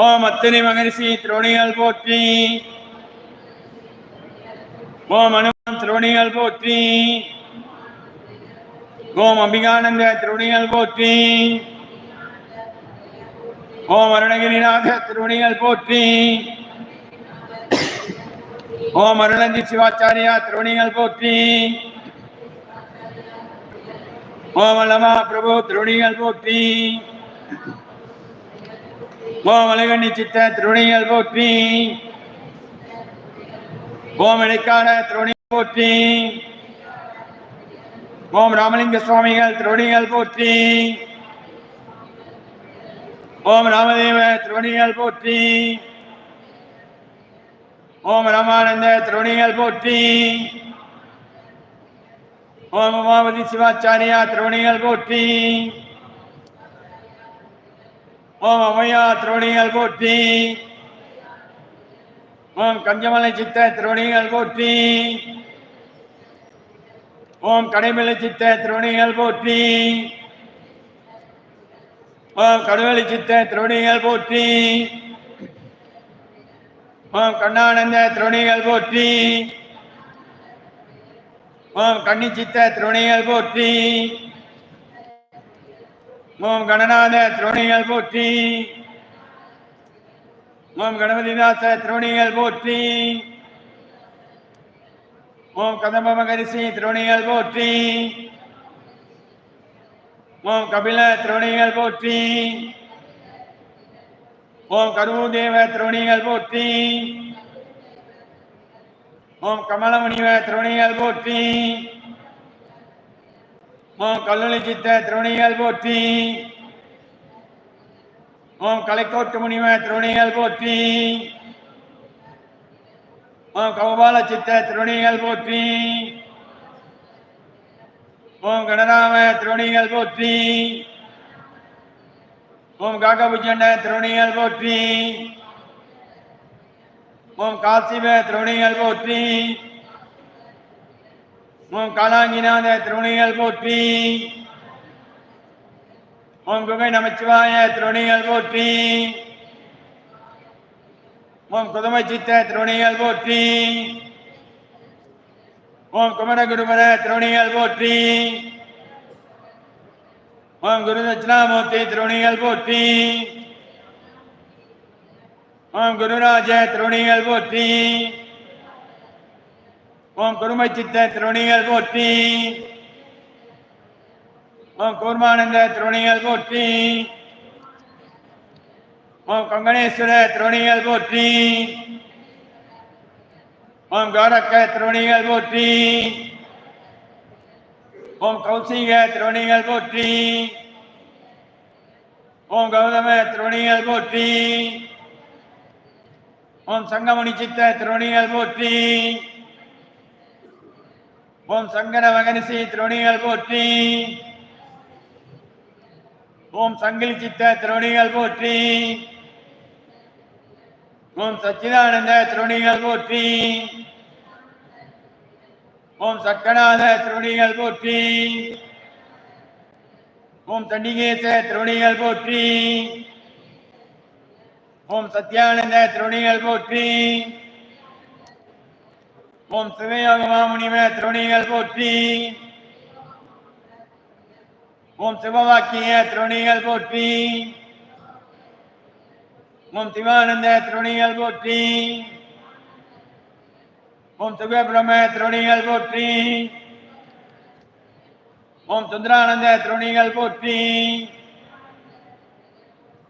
ஓம் அத்தனை மகரிஷி துரோணிகள் போற்றி. ஓம் அனுமன் துரோணிகள் போற்றி. ஓம் அம்பிகானந்த திருவணிகள் போற்றி. ஓம் அருணகிரிநாத திருவணிகள் போற்றி. ஓம் அருணந்தி சிவாச்சாரியா திருவணிகள் போற்றி. ஓம் அல்லமா பிரபு திருவணிகள் போற்றி. ஓம் அழகண்ணி சித்த திருவணிகள் போற்றி. ஓம் இடைக்கால திருவணி போற்றி. ஓம் ராமலிங்க சுவாமிகள் திருவணிகள் போற்றி. ஓம் ராமதேவ திருவணிகள் போற்றி. ஓம் ராமானந்த திருவணிகள் போற்றி. ஓம் உமாபதி சிவாச்சாரியா திருவணிகள் போற்றி. ஓம் அம்மையா திருவணிகள் போற்றி. ஓம் கஞ்சமலை சித்த திருவணிகள் போற்றி. ஓம் கடைமலை சித்த திருவணிகள் போற்றி. ஓம் கடுவெளி சித்த திருவணிகள் போற்றி. ஓம் கண்ணானந்த திருவணிகள் போற்றி. ஓம் கன்னி சித்த திருவணிகள் போற்றி. ஓம் கணநாத திருவணிகள் போற்றி. ஓம் கணபதிதாச திருவணிகள் போற்றி. ஓம் கதம்ப மகரிஷி திருவணிகள் போற்றி. ஓம் கபில திருவணிகள் போற்றி. ஓம் கருவூதேவ திருவணிகள் போற்றி. ஓம் கமலமுனிவ திருவணிகள் போற்றி. ஓம் கல்லூரி சித்த திருவணிகள் போற்றி. ஓம் கலைக்கோட்டு முனிவ திருவணிகள் போற்றி. ஓம் கௌபால சித்த திருவணிகள் போற்றி. ஓம் கணராம திருவணிகள் போற்றி. ஓம் காகபுஜண்ட திருவணிகள் போற்றி. ஓம் காசிவ திருவணிகள் போற்றி. ஓம் காலாங்கிநாத திருவணிகள் போற்றி. ஓம் குகை நமச்சிவாய திருவணிகள் போற்றி. ஓம் குதமை சித்த திருவணிகள் போற்றி. ஓம் குமரகுருபர திருவணிகள் போற்றி. ஓம் குரு தட்சிணாமூர்த்தி திருவணிகள் போற்றி. ஓம் குருராஜ திருவணிகள் போற்றி. ஓம் குருமை சித்த திருவணிகள் போற்றி. ஓம் கூர்மானந்த திருவணிகள் போற்றி. ஓம் கொங்கணேஸ்வர திருவணிகள் போற்றி. ஓம் கௌரக்க திருவணிகள் போற்றி. ஓம் கௌசிக திருவணிகள் போற்றி. ஓம் கௌதம திருவணிகள் போற்றி. ஓம் சங்கமணி சித்த திருவணிகள் போற்றி. ஓம் சங்கர மகனிசி திருவணிகள் போற்றி. ஓம் சங்கிலி சித்த திருவணிகள் போற்றி. ஓம் சச்சிதானந்த திருவணிகள் போற்றி. ஓம் சக்கநாத திருவணிகள் போற்றி. ஓம் தண்டிகேச திருவணிகள் போற்றி. ஓம் சத்யானந்த திருவணிகள் போற்றி. ஓம் சிவயோக மாமுனிவ திருவணிகள் போற்றி. ஓம் சிவவாக்கிய திருவணிகள் போற்றி. ஓம் சிவானந்த திருவணிகள் போற்றி. ஓம் சுகபிரம திருவணிகள் போற்றி. ஓம் சுந்தரானந்த திருவணிகள் போற்றி.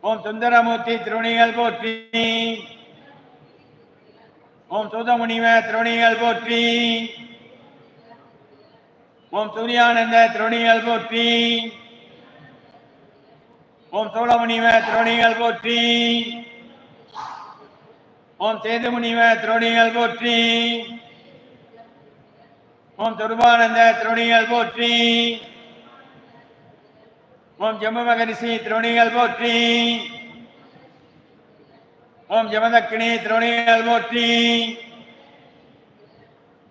ஓம் சுந்தரமூர்த்தி திருவணிகள் போற்றி. ஓம் சூதமுனிவ திருவணிகள் போற்றி. ஓம் சூரியானந்த திருவணிகள் போற்றி. ஓம் சோழமுனிவ திருவணிகள் போற்றி. ஓம் சேதுமுனிவ திருவணிகள் போற்றி. ஓம் துருபானந்த திருவணிகள் போற்றி. ஓம் ஜம்மு மகரிஷி திருவணிகள் போற்றி. ஓம் ஜமதக்கினி திருவணிகள் போற்றி.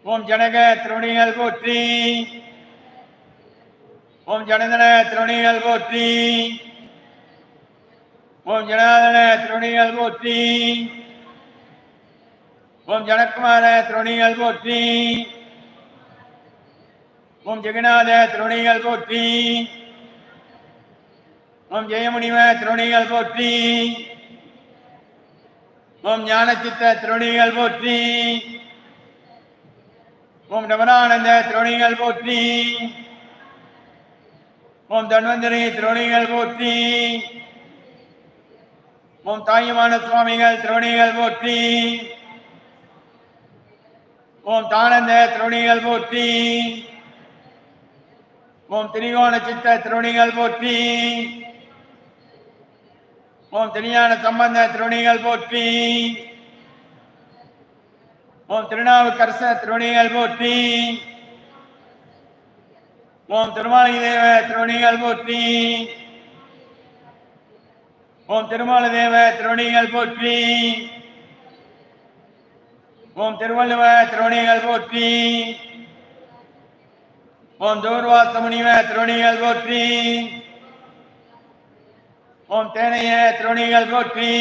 ஓம் ஜனக திருவணிகள் போற்றி. ஓம் ஜனதன திருவணிகள் போற்றி. ஓம் ஜனாதன துரோணிகள் போற்றி. ஓம் ஜனக்குமார துரோணிகள் போற்றி. ஓம் ஜெகநாத துரோணிகள் போற்றி. ஓம் ஜெயமுனிவ துரோணிகள் போற்றி. ஓம் சித்திர திருணிகள் போற்றி. ஓம் ரமணானந்த திருணிகள் போற்றி. ஓம் தன்வந்திரி துரோணிகள் போற்றி. ஓம் தாயுமான சுவாமிகள் துரோணிகள் போற்றி. ஓம் தானந்த துரோணிகள் போற்றி. ஓம் திரிகோண சித்த துரோணிகள் போற்றி. ஓம் திருஞான சம்பந்த திருணிகள் போற்றி. ஓம் திருநாவுக்கரச துரோணிகள் போற்றி. ஓம் திருமாலை தேவ துரோணிகள் போற்றி. ஓம் திருமால தேவ திருணிகள் போற்றி. ஓம் திருவள்ளுவ திருணிகள் போற்றி. ஓம் தூர்வாச முனிவ துரோணிகள் போற்றி. ஓம் தேனைய திருவணிகள் போற்றி.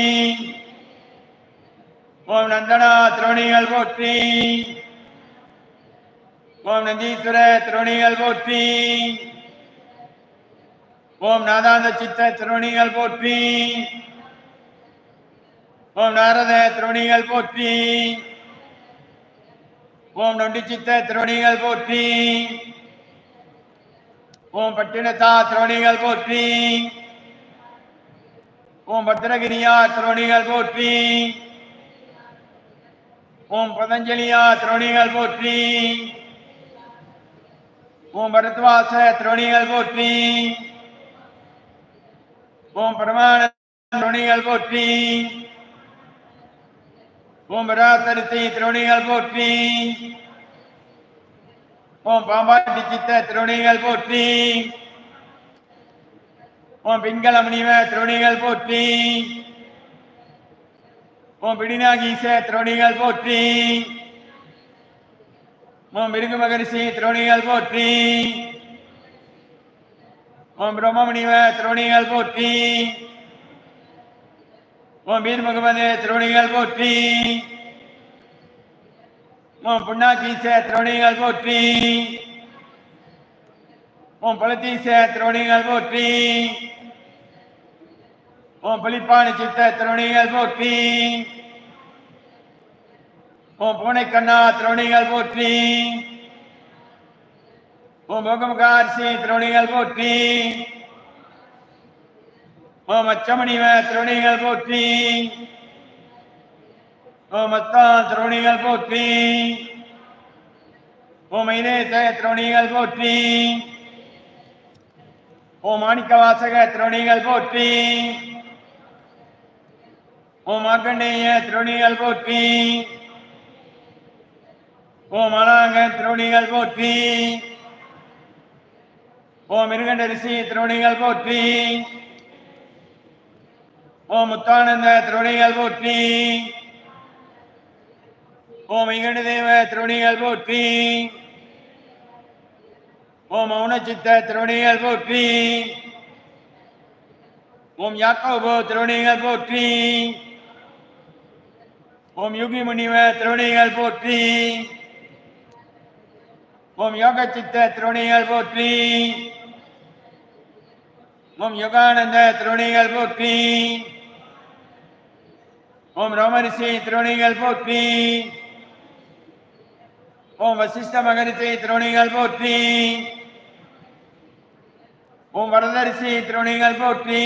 ஓம் நந்தனா திருவணிகள் போற்றி. ஓம் நந்தீஸ்வர திருவணிகள் போற்றி. ஓம் நாதாந்த சித்த திருவணிகள் போற்றி. ஓம் நாரத திருவணிகள் போற்றி. ஓம் நொண்டி சித்த திருவணிகள் போற்றி. ஓம் பட்டினத்தா திருவணிகள் போற்றி. ஓம் பத்திரகிரியா துரோணிகள் போற்றி. ஓம் பதஞ்சலியா துரோணிகள் போற்றி. ஓம் பரத்வாச துரோணிகள் போற்றி. ஓம் பிரமாண துரோணிகள் போற்றி. ஓம் பராசரிசி துரோணிகள் போற்றி. ஓம் பாம்பாட்டி சித்த துரோணிகள் போற்றி. உன் பிங்கள முனிவ திருவணிகள் போற்றி. உன் பிடிநாகீச திருவணிகள் போற்றி. உன் மிருகு மகரிஷி திருவணிகள் போற்றி. ஓம் பிரம்மமுனிவ திருவணிகள் போற்றி. உன் வீர் முகமது திருவணிகள் போற்றி. உன் புண்ணாக்கீச திருவணிகள் போற்றி. உன் பழத்தீச துரோணிகள் போற்றி. உன் பளிப்பாணி சித்த துரோணிகள் போற்றி. ஓம் பூனைக்கண்ணா துரோணிகள் போற்றி. உன் முகமுகார்சி துரோணிகள் போற்றி. உன் மச்சமணிவ துரோணிகள் போற்றி. உன் அத்தான் துரோணிகள் போற்றி. உன் ஐதேச துரோணிகள் போற்றி. ஓ மாணிக்க வாசக துரோணிகள் போற்றி. ஓ மார்க்கண்டேய துரோணிகள் போற்றி. ஓ மலாங்க துரோணிகள் போற்றி. ஓ மிருகண்ட ரிஷி துரோணிகள் போற்றி. ஓ முத்தானந்த துரோணிகள் போற்றி. ஓ மிகண்ட தேவ துரோணிகள் போற்றி. ஓம் சித்த திருவணிகள் போற்றி. ஓம் யாக்கோபோ திருவணிகள் போற்றி. ஓம் யுகி முனிவ திருவணிகள் போற்றி. ஓம் யோக சித்த திருவணிகள் போற்றி. ஓம் யோகானந்த திருவணிகள் போற்றி. ஓம் ரோமரிஷி திருவணிகள் போற்றி. ஓம் வசிஷ்ட மகரிஷி திருவணிகள் போற்றி. உன் வரதரிசி துரோணிகள் போற்றி.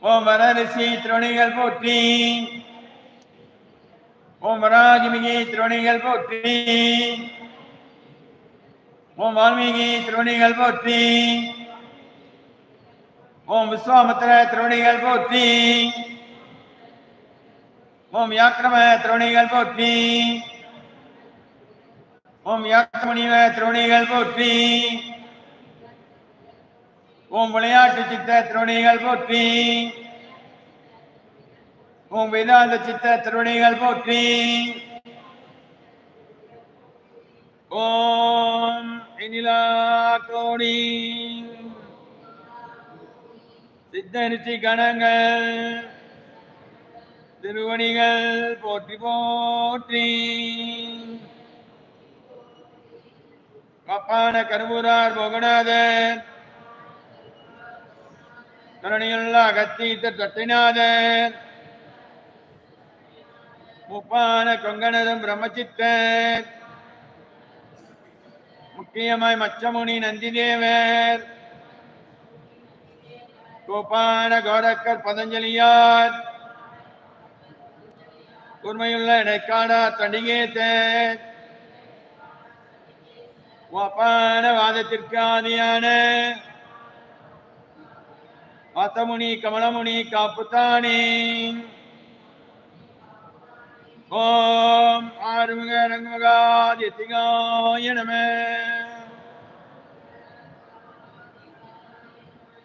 ஓம் வரரிஷி துரோணிகள் போற்றி. ஓம் வராகிமிகி துரோணிகள் போற்றி. ஓம் வால்மீகி திருவணிகள் போற்றி. ஓம் விஸ்வாமித்திர திருவணிகள் போற்றி. ஓம் யாக்கிரம திருவணிகள் போற்றி. ஓம் யாக்கிரமணிவ திருவணிகள் போற்றி. ஓம் விளையாட்டு சித்த துரோணிகள் போற்றி. ஓம் வேதாந்த சித்த துரோணிகள் போற்றி. ஓம் இனிலா கோணி சித்தரிசி கணங்கள் திருவணிகள் போற்றி போற்றி. கப்பான கருவூரார் போகநாதன் கருணையுள்ள அகத்தீத்த தொட்டிநாதன் முப்பான கொங்கணரும் பிரம்மச்சித்தன் முக்கியமாய் மச்சமுனி நந்திதேவர் கோபான கோரக்கர் பதஞ்சலியார் உண்மையுள்ள இடைக்காடா தண்டிகேத்தர் கோபான வாதத்திற்கு ஆதியான வாத்தமுனி கமலமுனி காப்புத்தானே. ஓம் ஆறுமுக ரங்கமகாதிகாய நம.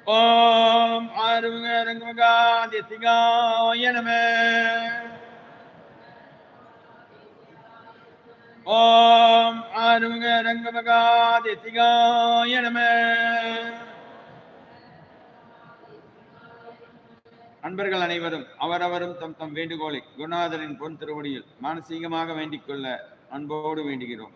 ஓம் ஆறுமுக ரங்கமகாதிகாய நம. ஓம் ஆறுமுக ரங்கமகாதிகாய நம. அன்பர்கள் அனைவரும் அவரவரும் தம் தம் வேண்டுகோளை குருநாதரின் பொன் திருவடியில் மானசீகமாக வேண்டிக் கொள்ள அன்போடு வேண்டுகிறோம்.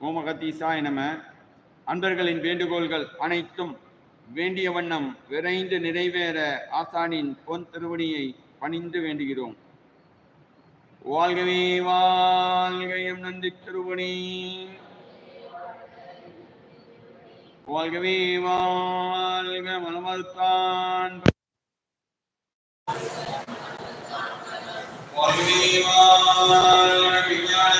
ஓமகத்தீசாய நம. அன்பர்களின் வேண்டுகோள்கள் அனைத்தும் வேண்டிய வண்ணம் விரைந்து நிறைவேற ஆசானின் பொன் திருவடியை பணிந்து வேண்டுகிறோம். வாழ்கவே வாழ்கையும் நந்தி திருவணி வாழ்கவே வாழ்க மனமறுத்தான் வாழ்கவே வாழ்க விஞ்ஞான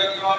الكرام